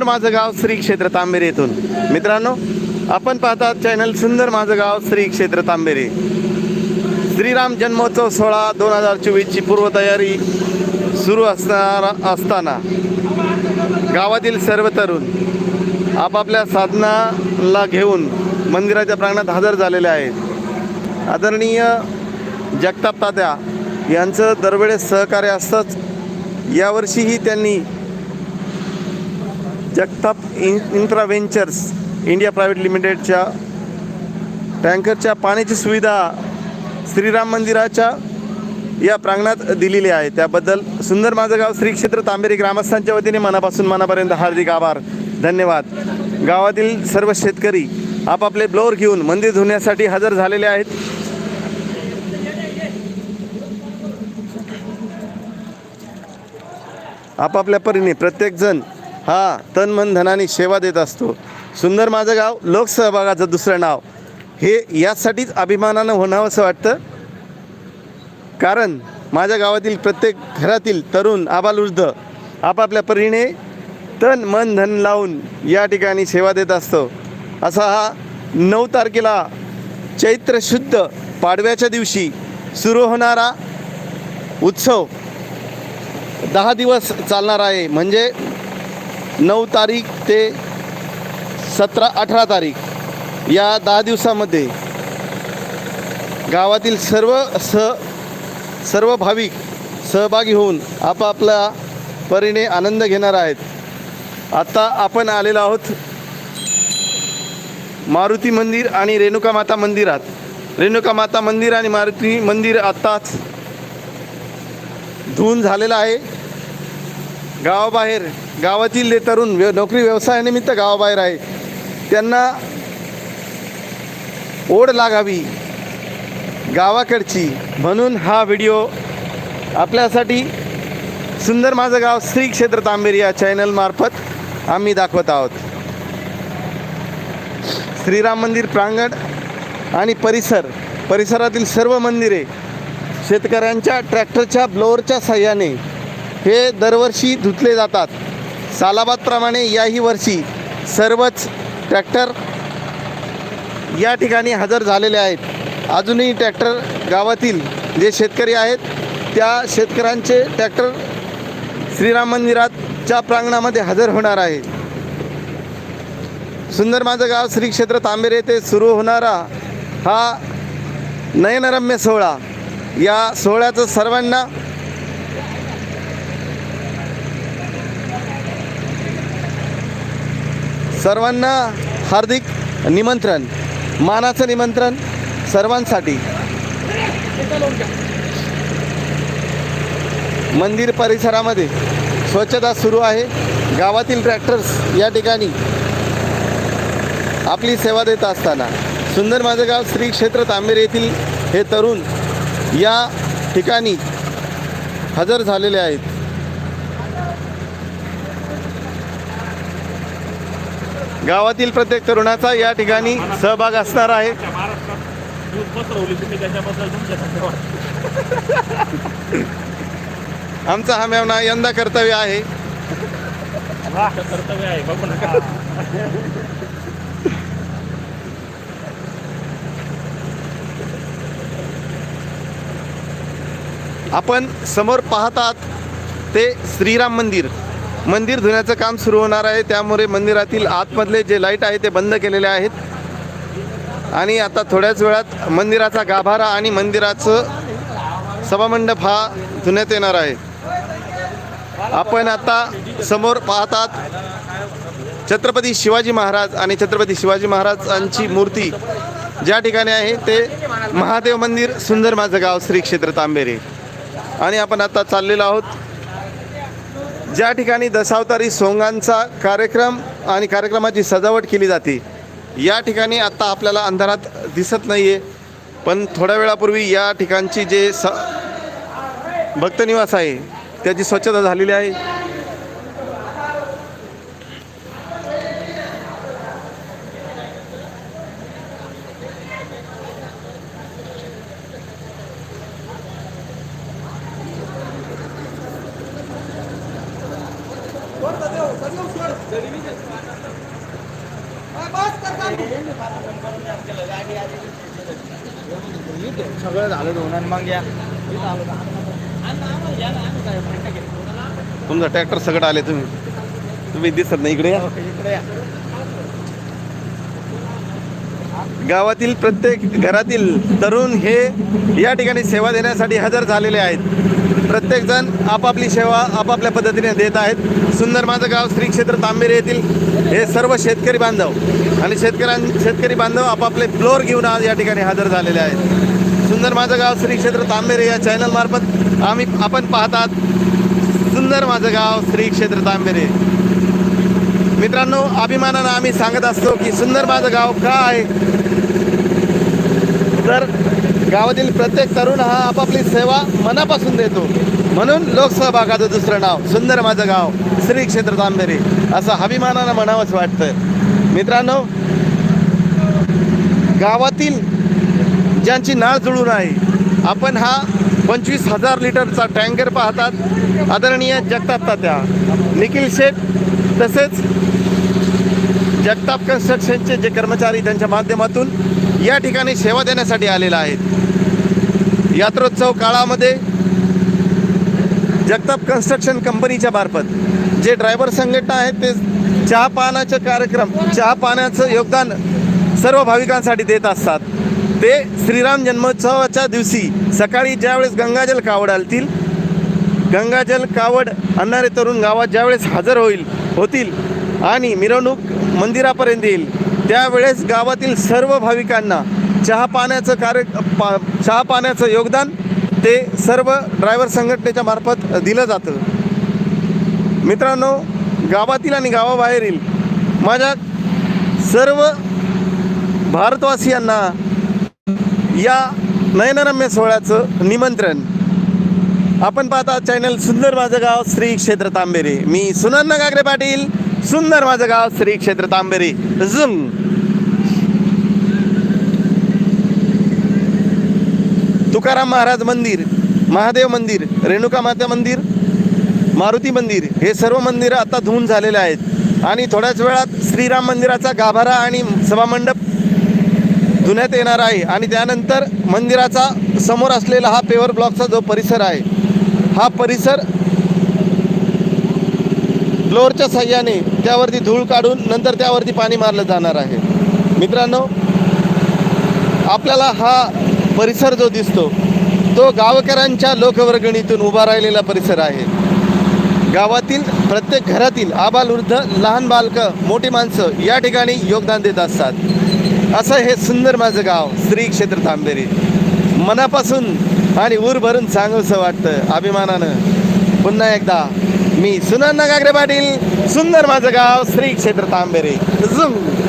सुंदर माझं गाव श्री क्षेत्र तांबेरे येथून. मित्रांनो आपण पाहतात चॅनल सुंदर माझं गाव श्री क्षेत्र तांबेरे. श्रीराम जन्मोत्सव सोहळा दोन हजार चोवीसची पूर्वतयारी सुरू असणार असताना गावातील सर्व तरुण आपापल्या साधनाला घेऊन मंदिराच्या प्रांगणात हजर झालेले आहेत. आदरणीय जगताप तात्या यांचं दरवेळेस सहकार्य असतंच. यावर्षीही त्यांनी Jagtap in infra ventures India private लिमिटेडच्या टँकरच्या पाण्याची सुविधा श्रीराम मंदिराच्या या प्रांगणात दिलेली आहे. त्याबद्दल सुंदर माझं गाव श्री क्षेत्र तांबेरी ग्रामस्थांच्या वतीने मनापासून मनापर्यंत हार्दिक आभार. धन्यवाद. गावातील सर्व शेतकरी आपापले ब्लोअर घेऊन मंदिर धुण्यासाठी हजर झालेले आहेत. आपापल्या परीने प्रत्येकजण हा तन मन धनाने सेवा देत असतो. सुंदर माझं गाव लोकसहभागाचं दुसरं नाव. हे यासाठीच अभिमानानं होणावं असं वाटतं. कारण माझ्या गावातील प्रत्येक घरातील तरुण आबालवृद्ध आपापल्या परीने तन मन धन लावून या ठिकाणी सेवा देत असतो. असा हा नऊ तारखेला चैत्र शुद्ध पाडव्याच्या दिवशी सुरू होणारा उत्सव दहा दिवस चालणार आहे. म्हणजे नऊ तारीख ते सतरा अठरा तारीख या दहा दिवसामध्ये गावातील सर्व स सर्व भाविक सहभागी होऊन आपापल्या परीने आनंद घेणार आहेत. आत्ता आपण आलेलो आहोत मारुती मंदिर आणि रेणुका माता मंदिरात. रेणुका माता मंदिर आणि मारुती मंदिर आत्ताच धुवून झालेलं आहे. गावाबाहेर गावातील जे तरुण व्य नोकरी व्यवसायानिमित्त गावाबाहेर आहे त्यांना ओढ लागावी गावाकडची. म्हणून हा व्हिडिओ आपल्यासाठी सुंदर माझं गाव श्री क्षेत्र तांबेरी या चॅनलमार्फत आम्ही दाखवत आहोत. श्रीराम मंदिर प्रांगण आणि परिसर परिसरातील सर्व मंदिरे शेतकऱ्यांच्या ट्रॅक्टरच्या ब्लोअरच्या साह्याने हे दरवर्षी धुतले जातात. सालाबादप्रमाणे याही वर्षी सर्वच ट्रॅक्टर या ठिकाणी हजर झालेले आहेत. अजूनही ट्रॅक्टर गावातील जे शेतकरी आहेत त्या शेतकऱ्यांचे ट्रॅक्टर श्रीराम मंदिराच्या प्रांगणामध्ये हजर होणार आहे. सुंदर माझं गाव श्री क्षेत्र तांबेरे येथे सुरू होणारा हा नयनरम्य सोहळा. या सोहळ्याचं सर्वांना सर्वांना हार्दिक निमंत्रण मानाचं निमंत्रण सर्वांसाठी. मंदिर परिसरामध्ये स्वच्छता सुरू आहे. गावातील ट्रॅक्टर्स या ठिकाणी आपली सेवा देत असताना. सुंदर माझं गाव श्री क्षेत्र तांबेरे येथील हे तरुण या ठिकाणी हजर झालेले आहेत. गावातील प्रत्येक तरुणाचा या ठिकाणी सहभाग असणार आहे. आमचा हा मेवना यंदा कर्तव्य आहे. कर्तव्य आहे बघू नका आपण समोर पाहतात ते श्रीराम मंदिर. मंदिर धुण्याचं काम सुरू होणार आहे. त्यामुळे मंदिरातील आतमधले जे लाइट आहे ते बंद केलेले आहेत. आणि आता थोड्याच वेळात मंदिराचा गाभारा आणि मंदिराचं सभामंडप हा धुण्यात येणार आहे. आपण आता समोर पाहतात छत्रपती शिवाजी महाराज आणि छत्रपती शिवाजी महाराजांची मूर्ती ज्या ठिकाणी आहे ते महादेव मंदिर सुंदर माझं गाव श्री क्षेत्र तांबेरे. आणि आपण आता चाललेलो आहोत ज्या ठिकाणी दशावतारी सोंगांचा कार्यक्रम आणि कार्यक्रमाची सजावट केली जाते या ठिकाणी आत्ता आपल्याला अंधारात दिसत नाही आहे पण थोड्या वेळापूर्वी या ठिकाणची जे स भक्तनिवास आहे त्याची स्वच्छता झालेली आहे. सगळं झालं आणि मग या तुमचा आले तुम्ही. तुम्ही दिसत नाही इकडे गावातील प्रत्येक घरातील तरुण हे या ठिकाणी सेवा देण्यासाठी हजर झालेले आहेत. प्रत्येकजण आपापली सेवा आपापल्या पद्धतीने देत आहेत. सुंदर माझं गाव श्री क्षेत्र तांबेरे येथील हे सर्व शेतकरी बांधव आणि शेतकऱ्यां शेतकरी बांधव आपापले फ्लोअर घेऊन आज या ठिकाणी हजर झालेले आहेत. सुंदर माझं गाव श्री क्षेत्र तांबेरे या चॅनलमार्फत आम्ही आपण पाहतात. सुंदर माझं गाव श्री क्षेत्र तांबेरे. मित्रांनो अभिमानानं आम्ही सांगत असतो की सुंदर माझं गाव का आहे? तर गावातील प्रत्येक तरुण हा आपापली सेवा मनापासून देतो. म्हणून लोकसहभागाचं दुसरं नाव सुंदर माझं गाव श्री क्षेत्र तांबेरी असं अभिमानानं म्हणावंच वाटतं मित्रांनो गावातील ज्यांची नाळ जुळून आहे आपण हा पंचवीस हजार लिटरचा टँकर पाहतात. आदरणीय जगतात त्या निखिल शेठ तसेच जगताप कन्स्ट्रक्शनचे जे कर्मचारी त्यांच्या माध्यमातून या ठिकाणी सेवा देण्यासाठी आलेला आहेत. यात्रोत्सव काळामध्ये जगताप कन्स्ट्रक्शन कंपनीच्या मार्फत जे ड्रायव्हर संघटना आहेत ते चहा पानाचे कार्यक्रम चहा पाण्याचं योगदान सर्व भाविकांसाठी देत असतात. ते श्रीराम जन्मोत्सवाच्या दिवशी सकाळी ज्यावेळेस गंगाजल कावड आलतील गंगाजल कावड आणणारे तरुण गावात ज्यावेळेस हजर होईल होतील आणि मिरवणूक मंदिरापर्यंत येईल. त्यावेळेस गावातील सर्व भाविकांना चहा पाण्याचं कार्य पा चहा पाण्याचं योगदान ते सर्व ड्रायव्हर संघटनेच्या मार्फत दिलं जातं. मित्रांनो गावातील आणि गावाबाहेरील माझ्या सर्व भारतवासियांना या नयनरम्य सोहळ्याचं निमंत्रण. आपण पाहता चॅनल सुंदर माझं गाव श्री क्षेत्र तांबेरे. मी सुनंदा गागरे पाटील. सुंदर माझं गाव श्री क्षेत्र तांबेरी. झुम. तुकाराम महाराज मंदिर महादेव मंदिर रेणुका माता मंदिर मारुती मंदिर हे सर्व मंदिरं आता धुवून झालेले आहेत. आणि थोड्याच वेळात श्रीराम मंदिराचा गाभारा आणि सभामंडप धुण्यात येणार आहे. आणि त्यानंतर मंदिराचा समोर असलेला हा पेवर ब्लॉकचा जो परिसर आहे हा परिसर फ्लोअरच्या सहाय्याने त्यावरती धूळ काढून नंतर त्यावरती पाणी मारलं जाणार आहे. मित्रांनो आपल्याला हा परिसर जो दिसतो तो गावकऱ्यांच्या लोकवर्गणीतून उभा राहिलेला परिसर आहे. गावातील प्रत्येक घरातील आबालवृद्ध लहान बालकं मोठी माणसं या ठिकाणी योगदान देत असतात. असं हे सुंदर माझं गाव श्री क्षेत्र तांबेरी मनापासून आणि ऊर भरून सांगूसं वाटतं अभिमानानं. पुन्हा एकदा मी सुनंदा गागरे पाटील सुंदर माझं गाव श्री क्षेत्र तांबेरे. झुंग.